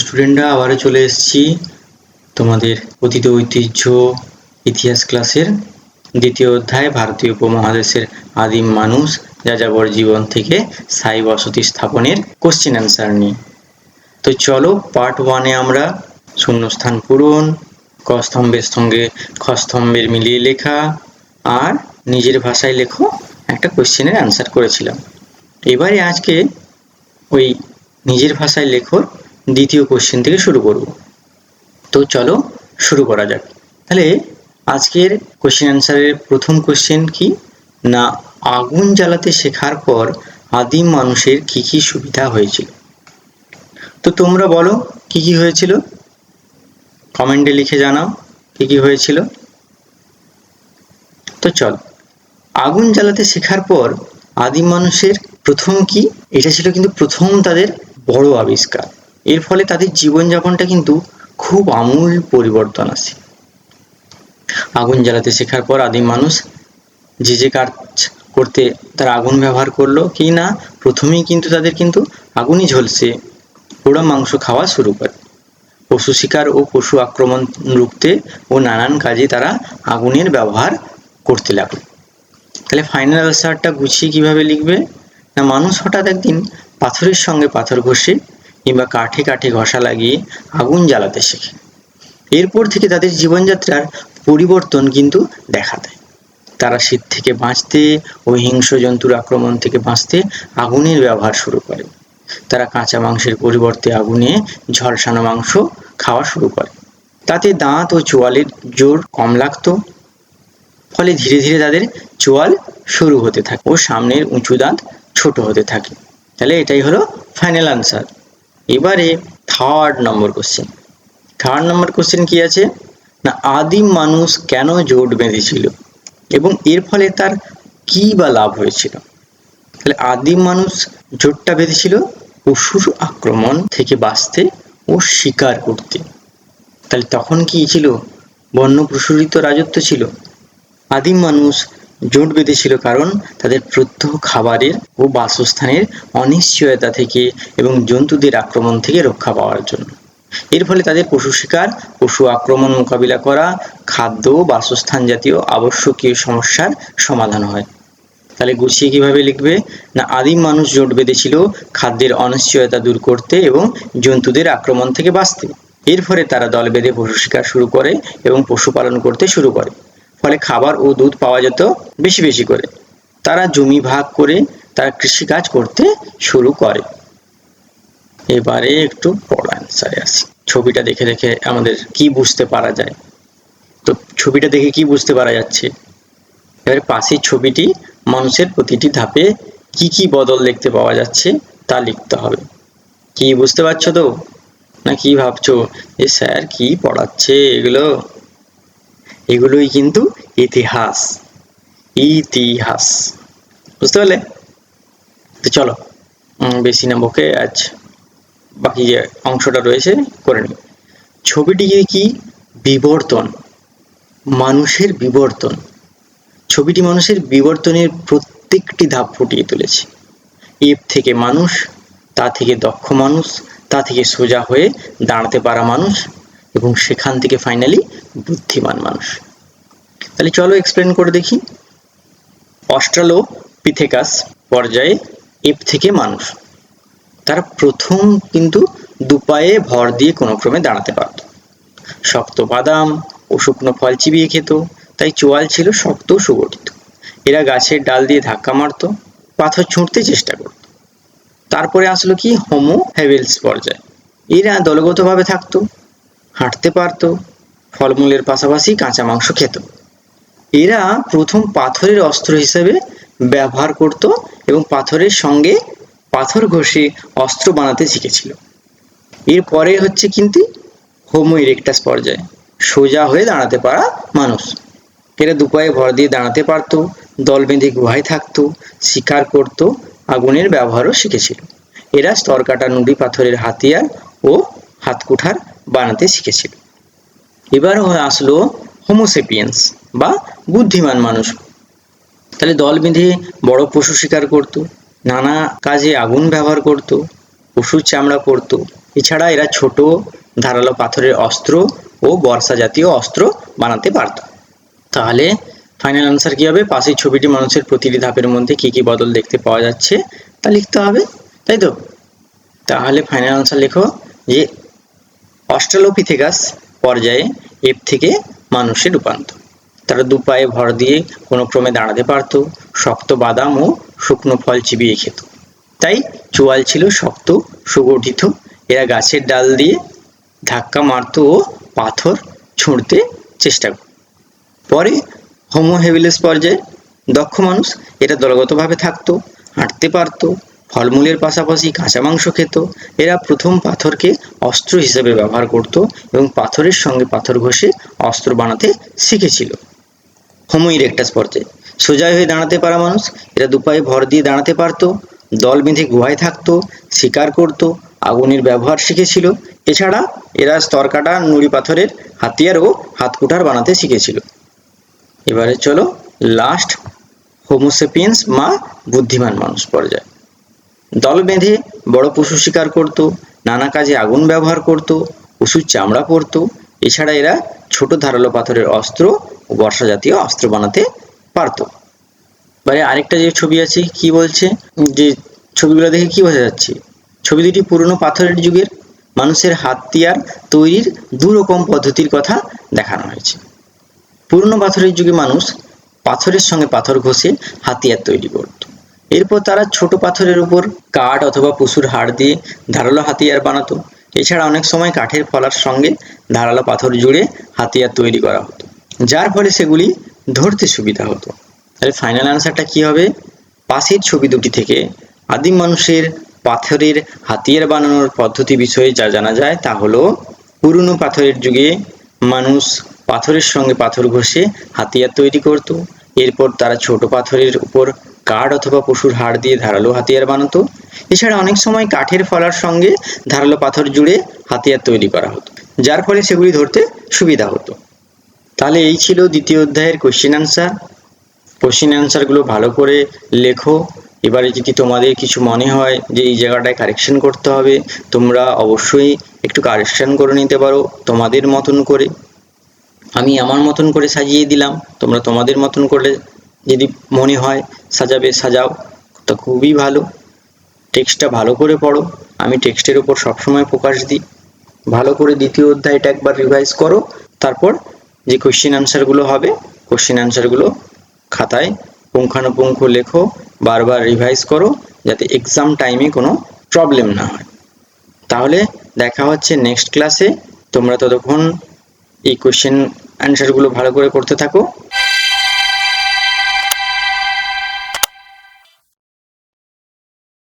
স্টুডেন্টরা আবারও চলে এসেছি তোমাদের অতীত ঐতিহ্য ইতিহাস ক্লাসের দ্বিতীয় অধ্যায়, ভারতীয় উপমহাদেশের আদিম মানুষ, যাযাবর জীবন থেকে স্থায়ী বসতি স্থাপনের কোশ্চেন অ্যান্সার নিয়ে। তো চলো পার্ট ওয়ানে আমরা শূন্যস্থান পূরণ ক স্তম্ভের সঙ্গে খ স্তম্ভের মিলিয়ে লেখা আর নিজের ভাষায় লেখো একটা কোশ্চেনের অ্যান্সার করেছিলাম। এবারে আজকে ওই নিজের ভাষায় লেখো দ্বিতীয় কোশ্চেন থেকে শুরু করব। তো চলো শুরু করা যাক। তাহলে আজকের কোশ্চেন অ্যান্সারের প্রথম কোশ্চেন কি? না, আগুন জ্বালাতে শেখার পর আদিম মানুষের কি কি সুবিধা হয়েছিল? তো তোমরা বলো, কি কি হয়েছিল? কমেন্টে লিখে জানাও, কি কি হয়েছিল? তো চল। আগুন জ্বালাতে শেখার পর আদিম মানুষের প্রথম কি? এটা ছিল কিন্তু প্রথম তাদের বড় আবিষ্কার। এর ফলে তাদের জীবনযাপনটা কিন্তু খুব আমূল পরিবর্তন আসে। আগুন জ্বালাতে শেখার পর আদিম মানুষ যে যে কাজ করতে তারা আগুন ব্যবহার করল কি না, প্রথমেই কিন্তু তাদের কিন্তু আগুনই ঝলসে পোড়া মাংস খাওয়া শুরু করে। পশু শিকার ও পশু আক্রমণ রুখতে ও নানান কাজে তারা আগুনের ব্যবহার করতে লাগল। তাহলে ফাইনাল আনসারটা গুছিয়ে কীভাবে লিখবে? না মানুষ হঠাৎ একদিন পাথরের সঙ্গে পাথর ঘষে কিংবা কাঠে কাঠে ঘষা লাগিয়ে আগুন জ্বালাতে শেখে। এরপর থেকে তাদের জীবনযাত্রার পরিবর্তন কিন্তু দেখা দেয়। তারা শীত থেকে বাঁচতে ও হিংস্র জন্তুর আক্রমণ থেকে বাঁচতে আগুনের ব্যবহার শুরু করে। তারা কাঁচা মাংসের পরিবর্তে আগুনে ঝলসানো মাংস খাওয়া শুরু করে। তাতে দাঁত ও চোয়ালের জোর কম লাগতো। ফলে ধীরে ধীরে তাদের চোয়াল শুরু হতে থাকে ও সামনের উঁচু দাঁত ছোট হতে থাকে। তাহলে এটাই হলো ফাইনাল আনসার এবারে third number question third number question কি আছে? না, আদিম মানুষ কেন জোট বেঁধেছিল? এবং এর ফলে তার কি বা লাভ হয়েছিল? তাহলে আদিম মানুষ জোটটা বেঁধেছিল পশুর আক্রমণ থেকে বাঁচতে ও শিকার করতে। তাহলে তখন কি ছিল? বন্য প্রসূরিত রাজত্ব ছিল। আদিম মানুষ জোট বেঁধেছিল কারণ তাদের প্রত্যহ খাবারের ও বাসস্থানের অনিশ্চয়তা থেকে এবং জন্তুদের আক্রমণ থেকে রক্ষা পাওয়ার জন্য। এর ফলে তাদের পশু শিকার, পশু আক্রমণ মোকাবিলা করা, খাদ্য ও বাসস্থান জাতীয় আবশ্যকীয় সমস্যার সমাধান হয়। তাহলে গুছিয়ে কীভাবে লিখবে? না আদিম মানুষ জোট বেঁধেছিল খাদ্যের অনিশ্চয়তা দূর করতে এবং জন্তুদের আক্রমণ থেকে বাঁচতে? এর ফলে তারা দল বেঁধে পশু শিকার শুরু করে এবং পশুপালন করতে শুরু করে। ফলে খাবার ও দুধ পাওয়া যেত বেশি বেশি করে। তারা জমি ভাগ করে তারা কৃষিকাজ করতে শুরু করে। এবারে একটু বড় অ্যান্সারে আসি। ছবিটা দেখে দেখে আমাদের কি বুঝতে পারা যায়? তো ছবিটা দেখে কি বুঝতে পারা যাচ্ছে? এবারে পাশের ছবিটি মানুষের প্রতিটি ধাপে কি কি বদল দেখতে পাওয়া যাচ্ছে তা লিখতে হবে। কি বুঝতে পারছ তো? না কি ভাবছ? যে স্যার কি পড়াচ্ছে এগুলো? এগুলোই কিন্তু ইতিহাস। ইতিহাস। বুঝতে পারলে? তো চলো বেশি না বকে, আজ বাকি যে অংশটা রয়েছে, করে নিই। ছবিটিকে কি? বিবর্তন। মানুষের বিবর্তন। ছবিটি মানুষের বিবর্তনের প্রত্যেকটি ধাপ ফুটিয়ে তুলেছে। এপ থেকে মানুষ, তা থেকে দক্ষ মানুষ, তা থেকে সোজা হয়ে দাঁড়াতে পারা মানুষ এবং সেখান থেকে ফাইনালি বুদ্ধিমান মানুষ। তাহলে চলো এক্সপ্লেন করে দেখি। অস্ট্রালো পিথেকাস পর্যায়ে এপ থেকে মানুষ। তারা প্রথম কিন্তু দুপায়ে ভর দিয়ে কোনো ক্রমে দাঁড়াতে পারত। শক্ত বাদাম ও শুকনো ফল চিবিয়ে খেত, তাই চোয়াল ছিল শক্ত সুগঠিত। এরা গাছের ডাল দিয়ে ধাক্কা মারত, পাথর ছুঁড়তে চেষ্টা করত। তারপরে আসলো কি হোমো হ্যাভেলস পর্যায়ে। এরা দলগতভাবে থাকতো হাঁটতে পারতো, ফলমূলের পাশাপাশি কাঁচা মাংস খেত। এরা প্রথম পাথরের অস্ত্র হিসেবে ব্যবহার করত এবং পাথরের সঙ্গে পাথর ঘষে অস্ত্র বানাতে শিখেছিল। এরপরে হচ্ছে কিন্তু হোমো ইরেকটাস পর্যায়ে। সোজা হয়ে দাঁড়াতে পারা মানুষ। এরা দুপায়ে ভর দিয়ে দাঁড়াতে পারত, দল বেঁধে গুহায় থাকতো, শিকার করত, আগুনের ব্যবহারও শিখেছিল। এরা স্তর কাটা নুড়ি পাথরের হাতিয়ার ও হাতকুঠার বানাতে শিখেছিল। এবার হয়ে আসলো হোমোসেপিয়েন্স বা বুদ্ধিমান মানুষ। তাহলে দল বেঁধে বড় পশু শিকার করত, নানা কাজে আগুন ব্যবহার করত, পশুর চামড়া পরত এছাড়া এরা ছোট ধারালো পাথরের অস্ত্র ও বর্ষা জাতীয় অস্ত্র বানাতে পারত। তাহলে ফাইনাল আনসার কি হবে? পাশের ছবিটি মানুষের প্রতিটি ধাপের মধ্যে কি কি বদল দেখতে পাওয়া যাচ্ছে তা লিখতে হবে, তাই তো? তাহলে ফাইনাল আনসার লেখো যে অস্ট্রালোপিথেকাস পর্যায়ে এপ থেকে মানুষের রূপান্তর। তারা দু পায়ে ভর দিয়ে কোনো ক্রমে দাঁড়াতে পারত, শক্ত বাদাম ও শুকনো ফল চিবিয়ে খেত। তাই চোয়াল ছিল শক্ত, সুগঠিত। এরা গাছের ডাল দিয়ে ধাক্কা মারত ও পাথর ছুঁড়তে চেষ্টা করত। পরে হোমো হেভিলেস পর্যায়ে দক্ষ মানুষ এরা দলগতভাবে থাকতো, হাঁটতে পারতো ফলমূলের পাশাপাশি কাঁচা মাংস খেত। এরা প্রথম পাথরকে অস্ত্র হিসেবে ব্যবহার করত এবং পাথরের সঙ্গে পাথর ঘষে অস্ত্র বানাতে শিখেছিল। হোমো ইরেকটাস পর্যায়ে সোজা হয়ে দাঁড়াতে পারা মানুষ, এরা দুপায়ে ভর দিয়ে দাঁড়াতে পারতো, দল বেঁধে গুহায় থাকতো, শিকার করত, আগুনের ব্যবহার শিখেছিল। এছাড়া এরা স্তর কাটা নুড়ি পাথরের হাতিয়ার ও হাতকুঠার বানাতে শিখেছিল। এবারে চলো লাস্ট হোমোসেপিয়েন্স মা বুদ্ধিমান মানুষ পর্যায়ে। দল বেঁধে বড় পশু শিকার করত, নানা কাজে আগুন ব্যবহার করত পশুর চামড়া পরত। এছাড়া এরা ছোট ধারালো পাথরের অস্ত্র ও বর্ষা জাতীয় অস্ত্র বানাতে পারত। এবারে আরেকটা যে ছবি আছে, কি বলছে? যে ছবিগুলো দেখে কি বোঝা যাচ্ছে? ছবি দুটি পুরনো পাথরের যুগের মানুষের হাতিয়ার তৈরির দু রকম পদ্ধতির কথা দেখানো হয়েছে। পুরনো পাথরের যুগে মানুষ পাথরের সঙ্গে পাথর ঘষে হাতিয়ার তৈরি করত। এরপর তারা ছোট পাথরের উপর কাঠ অথবা পশুর হাড় দিয়ে ধারালো হাতিয়ার বানাতো। এছাড়া অনেক সময় কাঠের ফলার সঙ্গে ধারালো পাথর জুড়ে হাতিয়ার তৈরি করা হতো, যার ফলে সেগুলি ধরতে সুবিধা হতো। তাহলে ফাইনাল অ্যান্সারটা কি হবে? পাশের ছবি দুটি থেকে আদিম মানুষের পাথরের হাতিয়ার বানানোর পদ্ধতি বিষয়ে যা জানা যায় তা হলো, পুরনো পাথরের যুগে মানুষ পাথরের সঙ্গে পাথর ঘষে হাতিয়ার তৈরি করত। এরপর তারা ছোট পাথরের উপর কাঠ অথবা পশুর হাড় দিয়ে ধারালো হাতিয়ার বানাতো। এছাড়া অনেক সময় কাঠের ফলার সঙ্গে ধারালো পাথর জুড়ে হাতিয়ার তৈরি করা হতো, যার ফলে সেগুলি ধরতে সুবিধা হতো। তাহলে এই ছিল দ্বিতীয় অধ্যায়ের কোশ্চেন আনসার কোশ্চেন অ্যান্সারগুলো ভালো করে লেখো। এবারে যদি তোমাদের কিছু মনে হয় যে এই জায়গাটায় কারেকশন করতে হবে, তোমরা অবশ্যই একটু কারেকশন করে নিতে পারো তোমাদের মতন করে। আমি আমার মতন করে সাজিয়ে দিলাম, তোমরা তোমাদের মতন করে যদি মনে হয় সাজাবে, সাজাও। তো খুবই ভালো। টেক্সটটা ভালো করে পড়ো। আমি টেক্সটের উপর সবসময় ফোকাস দিই। ভালো করে দ্বিতীয় অধ্যায়টা একবার রিভাইজ করো। তারপর যে কোশ্চেন আনসারগুলো হবে কোশ্চেন আনসারগুলো খাতায় পুঙ্খানুপুঙ্খ লেখো, বারবার রিভাইজ করো, যাতে এক্সাম টাইমে কোনো প্রবলেম না হয়। তাহলে দেখা হচ্ছে নেক্সট ক্লাসে তোমরা ততক্ষণ এই কোশ্চেন অ্যান্সারগুলো ভালো করে করতে থাকো।